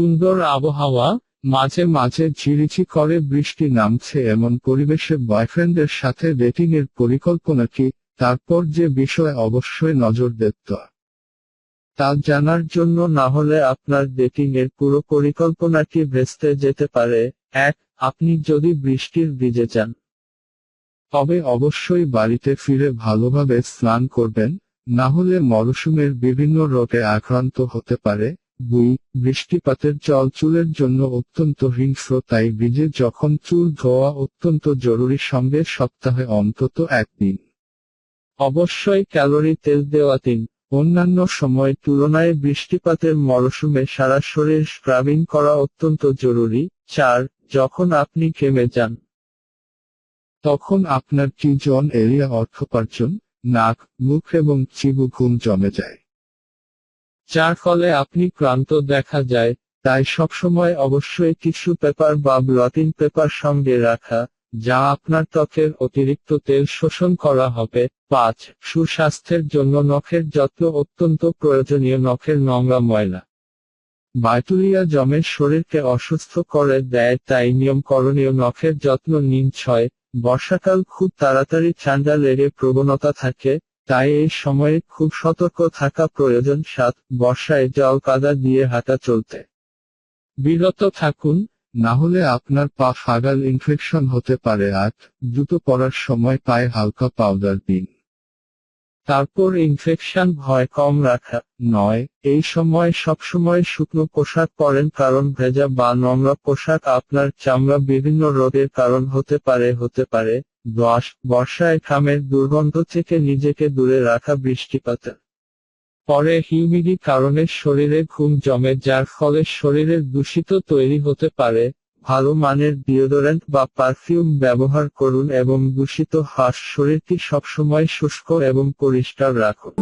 সুন্দর আবহাওয়া, মাঝে মাঝে ঝিরিঝি করে বৃষ্টি নামছে এমন পরিবেশে বয়ফ্রেন্ডের সাথে ডেটিং এর পরিকল্পনা কি? তারপর যে বিষয়ে অবশ্যই নজর দিতে তা জানার জন্য না হলে আপনার ডেটিং এর পুরো পরিকল্পনাটি ভেস্তে যেতে পারে? এক, আপনি যদি বৃষ্টির ভিজে যান। তবে অবশ্যই বাড়িতে ফিরে ভালোভাবে স্নান করবেন, না হলে মরশুমের বিভিন্ন রোগে আক্রান্ত হতে পারে। দুই, বৃষ্টিপাতের জল চুলের জন্য অত্যন্ত হিংস্র, তাই ভিজে যখন চুল ধোয়া অত্যন্ত জরুরি সঙ্গে সপ্তাহে অন্তত একদিন। অবশ্যই ক্যালোরি তেল দেওয়া তিন। অন্যান্য সময় তুলনায় বৃষ্টিপাতের মরশুমে সারা শরীর স্ক্রাবিং করা অত্যন্ত জরুরি। চার, যখন আপনি ঘেমে যান, তখন আপনার কি জন এরিয়া অর্থোপার্জন? নাক, মুখ এবং চিবু ঘুম জমে যায়। যার ফলে আপনি ক্লান্ত দেখা যায়, তাই সবসময় অবশ্যই টিস্যু পেপার বা ব্লটিং পেপার সঙ্গে রাখা, যা আপনার ত্বকের অতিরিক্ত তেল শোষণ করা হবে। পাঁচ, সুস্বাস্থ্যের জন্য নখের যত্ন অত্যন্ত প্রয়োজনীয় নখের নোংরা ময়লা। বায়তুলিয়া জমের শরীরকে অসুস্থ করে দেয়, তাই নিয়ম করণীয় নখের যত্ন নিন। ছয়, বর্ষাকাল খুব তাড়াতাড়ি ঠান্ডা লেগে প্রবণতা থাকে তাই এই সময়ে খুব সতর্ক থাকা প্রয়োজন সাত, বর্ষায় জল কাদা দিয়ে হাঁটা চলতে। বিরত থাকুন, না হলে আপনার পা ফাগাল ইনফেকশন হতে পারে। আট জুতো পরার সময় পায়ে হালকা পাউডার দিন। তারপর ইনফেকশন ভয় কম রাখা। নয়, এই সময় সবসময় শুকনো পোশাক পরেন কারণ ভেজা বা নোংরা পোশাক আপনার চামড়া বিভিন্ন রোগের কারণ হতে পারে হতে পারে। দশ বর্ষায় ঘামের দুর্গন্ধ থেকে নিজেকে দূরে রাখা বৃষ্টিপাতে। পরে হিউমিডি কারণে শরীরে ঘুম জমে, যার ফলে শরীরের দূষিত তৈরি হতে পারে। ভালো মানের ডিওডোরেন্ট বা পারফিউম ব্যবহার করুন এবং দূষিত হাঁস শরীরটি সবসময় শুষ্ক এবং পরিষ্কার রাখুন।